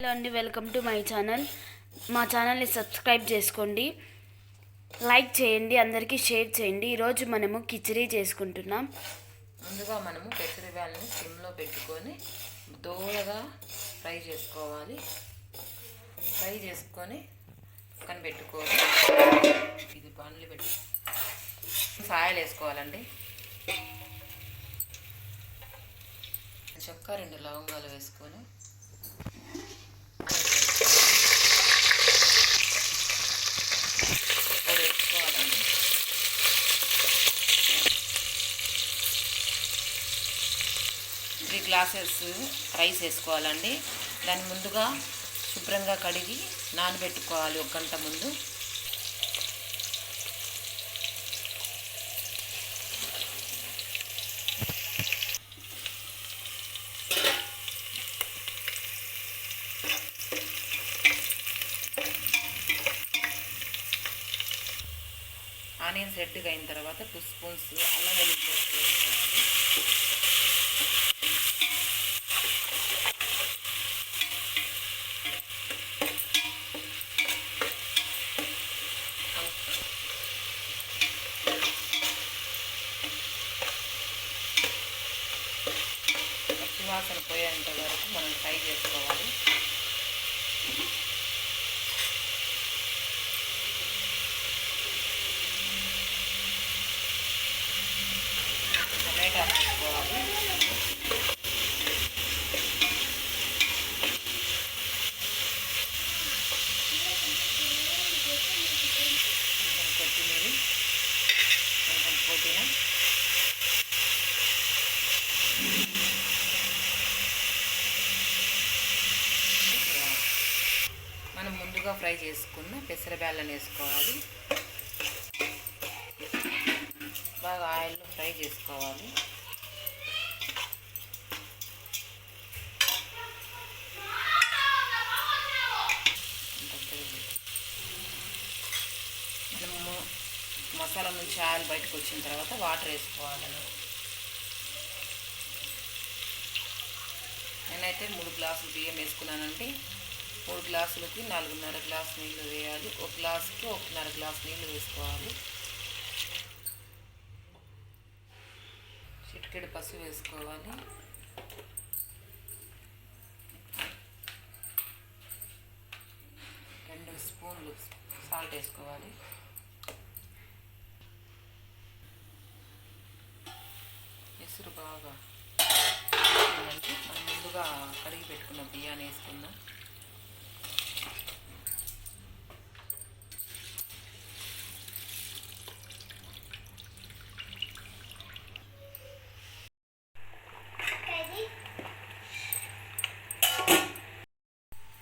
Hello అండి welcome to my channel. మా ఛానల్ని సబ్స్క్రైబ్ చేసుకోండి. లైక్ చేయండి అందరికీ షేర్ చేయండి. ఈరోజు మనము కిచడీ చేసుకుంటున్నాం. ముందుగా మనము పెసరబ్యాలని సిమ్లో పెట్టుకొని దోరగా ఫ్రై చేసుకోవాలి. ఫ్రై చేసుకొని పక్కన పెట్టుకొని ఇది పండ్లు పెట్టు సాయలు వేసుకోవాలండి. చొక్క రెండు లవంగాలు వేసుకొని పొడి వేసుకోవాలండి త్రీ గ్లాసెస్ రైస్ వేసుకోవాలండి. దాన్ని ముందుగా శుభ్రంగా కడిగి నానబెట్టుకోవాలి ఒక గంట ముందు. ఆనియన్స్ రెడ్గా అయిన తర్వాత టూ స్పూన్స్ అల్లం వెల్లుల్లి పేస్ట్ వేసుకోవాలి పచ్చివాసన పోయేంత వరకు మనం ఫ్రై చేసుకోవాలి. ముందుగా ఫ్రై చేసుకున్న పెసరబ్యాళ్ళని వేసుకోవాలి. బాగా ఆయిల్లో ఫ్రై చేసుకోవాలి. మనము మసాలా నుంచి ఆయిల్ బయటకు వచ్చిన తర్వాత వాటర్ వేసుకోవాలి నేనైతే మూడు గ్లాసులు బియ్యం వేసుకున్నానండి. మూడు గ్లాసులకి నాలుగున్నర గ్లాస్ నీళ్ళు వేయాలి. ఒక గ్లాసుకి ఒకన్నర గ్లాస్ నీళ్ళు వేసుకోవాలి. చిటికెడు పసుపు వేసుకోవాలి. రెండు స్పూన్లు సాల్ట్ వేసుకోవాలి. ఎసురు బాగా మనం ముందుగా కడిగి పెట్టుకున్న బియ్యాన్ని వేసుకుందాం.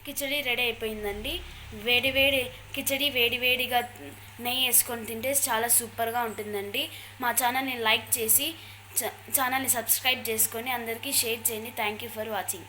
కిచడీ రెడీ అయిపోయిందండి. వేడి వేడి కిచడీ వేడి వేడిగా నెయ్యి వేసుకొని తింటే చాలా సూపర్గా ఉంటుందండి. మా ఛానల్ని లైక్ చేసి ఛానల్ని సబ్స్క్రైబ్ చేసుకొని అందరికీ షేర్ చేయండి. Thank you for watching.